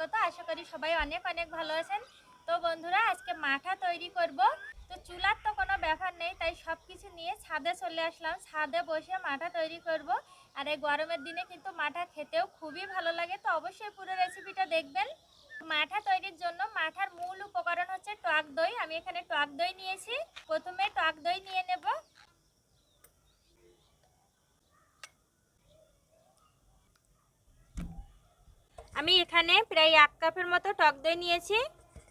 স্বাগত। আশা করি সবাই অনেক অনেক ভালো আছেন। তো বন্ধুরা, আজকে মাঠা তৈরি করব। তো চুলার তো কোনো ব্যাপার নেই, তাই সব কিছু নিয়ে ছাদে চলে আসলাম। ছাদে বসে মাঠা তৈরি করব। আর এই গরমের দিনে কিন্তু মাঠা খেতেও খুবই ভালো লাগে। তো অবশ্যই পুরো রেসিপিটা দেখবেন। মাঠা তৈরির জন্য মাঠার মূল উপকরণ হচ্ছে টক দই। আমি এখানে টক দই নিয়েছি। প্রথমে টক দই নিয়ে নেব আমি এখানে প্রায় এক কাপের মতো টক দই নিয়েছি।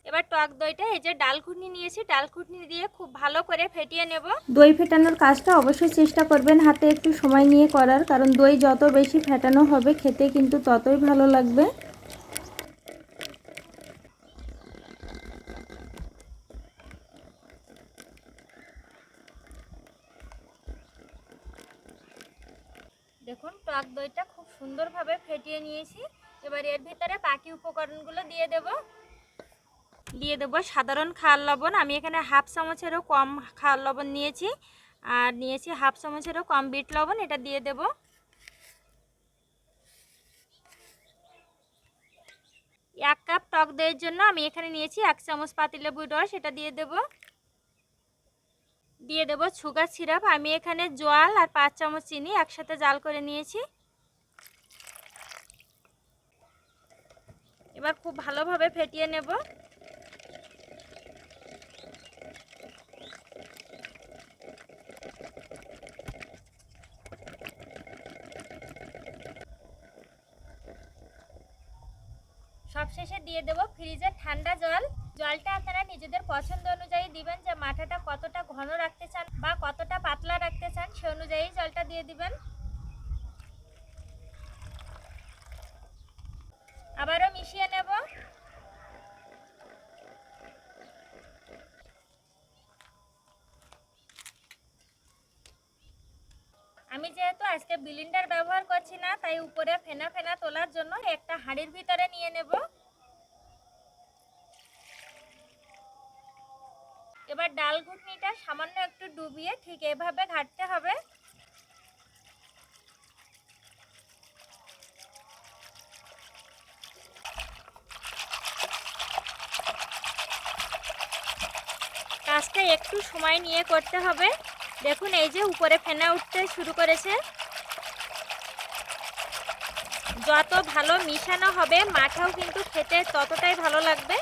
এবার টক দইটা এই যে ডাল ঘুটনি নিয়েছি ডাল ঘুটনি দিয়ে খুব ভালো করে ফেটিয়ে নেব। দই ফেটানোর কাজটা অবশ্যই চেষ্টা করবেন হাতে একটু সময় নিয়ে করার কারণ দই যত বেশি ফেটানো হবে খেতে কিন্তু ততই ভালো লাগবে। দেখুন টক দইটা খুব সুন্দরভাবে ফেটিয়ে নিয়েছি। এবার এর ভিতরে বাকি উপকরণগুলো দিয়ে দেব। দিয়ে দেব সাধারণ খাল লবণ। আমি এখানে হাফ চামচেরও কম খাল লবণ নিয়েছি। আর নিয়েছি হাফ চামচেরও কম বিট লবণ, এটা দিয়ে দেব। এক কাপ টক দইয়ের জন্য আমি এখানে নিয়েছি এক চামচ পাতিলেবুর রস এটা দিয়ে দেব। দিয়ে দেব সুগার সিরাপ। আমি এখানে জল আর পাঁচ চামচ চিনি একসাথে জাল করে নিয়েছি। এবার খুব ভালোভাবে ফেটিয়ে নেব। সবশেষে দিয়ে দেব ফ্রিজে ঠান্ডা জল। জলটা আপনারা নিজেদের পছন্দ অনুযায়ী দিবেন যে মাথাটা কতটা ঘন রাখতে চান বা কতটা পাতলা রাখতে চান, সে অনুযায়ী জলটা দিয়ে দিবেন। আমি যেহেতু আজকে বিলিন্ডার ব্যবহার করছি না, তাই উপরে ফেনা ফেনা তোলার জন্য একটা হাঁড়ির ভিতরে নিয়ে নেব। এবার ডাল ঘুটনিটা সামান্য একটু ডুবিয়ে ঠিক এভাবে ঘাটতে হবে। কাজটা একটু সময় নিয়ে করতে হবে। দেখুন, এই যে উপরে ফেনা উঠতে শুরু করেছে। যত ভালো মিশানো হবে মাঠাও কিন্তু খেতে ততটাই ভালো লাগবে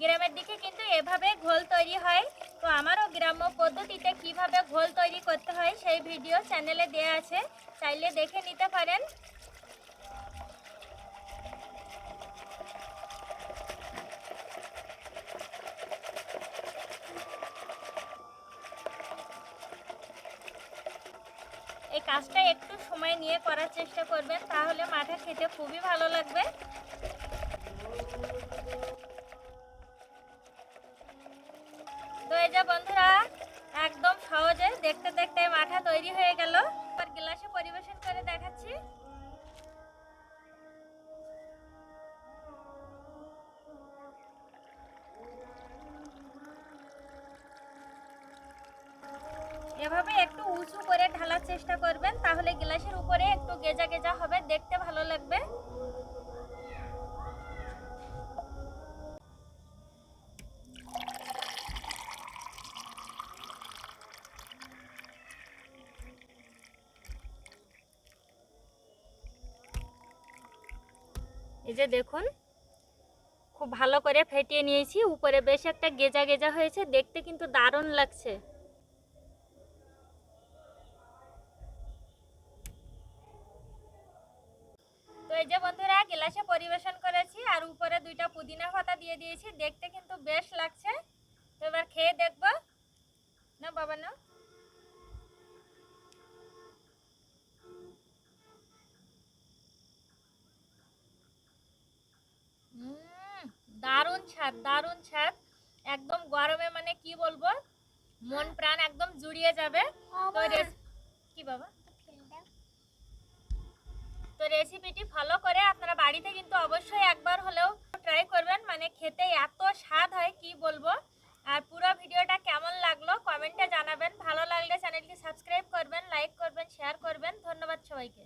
গ্রামের দিকে কিন্তু এভাবে ঘোল তৈরি হয়। তো আমারও গ্রাম্য পদ্ধতিতে কীভাবে ঘোল তৈরি করতে হয় সেই ভিডিও চ্যানেলে দেওয়া আছে। চাইলে দেখে নিতে পারেন। এই কাজটা একটু সময় নিয়ে করার চেষ্টা করবেন, তাহলে মাঠা খেতে খুবই ভালো লাগবে। যে বন্ধুরা, একদম সহজে দেখতে দেখতে মাঠা তৈরি হয়ে গেল। আর গ্লাসে পরিবেশন করে দেখাচ্ছি। এভাবে একটু উঁচু করে ঢালার চেষ্টা করবেন, তাহলে গ্লাসের উপরে একটু গেজা গেজা হবে, দেখতে ভালো লাগবে। এই যে দেখুন, খুব ভালো করে ফেটিয়ে নিয়েছি। উপরে বেশ একটা গেজা গেজা হয়েছে, দেখতে কিন্তু দারুণ লাগছে। তো এই যে বন্ধুরা, গ্লাসে পরিবেশন করেছি আর উপরে দুইটা পুদিনা পাতা দিয়ে দিয়েছি, দেখতে কিন্তু বেশ লাগছে। তো এবার খেয়ে দেখব। না, বাবা, না। ছাদ দারুণ ছাদ। একদম গরমে মানে কি বলব? মন প্রাণ একদম জুড়িয়ে যাবে। তো কি বাবা? তো রেসিপিটি ফলো করে আপনারা বাড়িতে কিন্তু অবশ্যই একবার হলেও ট্রাই করবেন। মানে খেতে এত স্বাদ হয় কি বলব? আর পুরো ভিডিওটা কেমন লাগল কমেন্টে জানাবেন। ভালো লাগলে চ্যানেলটি সাবস্ক্রাইব করবেন লাইক করবেন শেয়ার করবেন। ধন্যবাদ সবাইকে।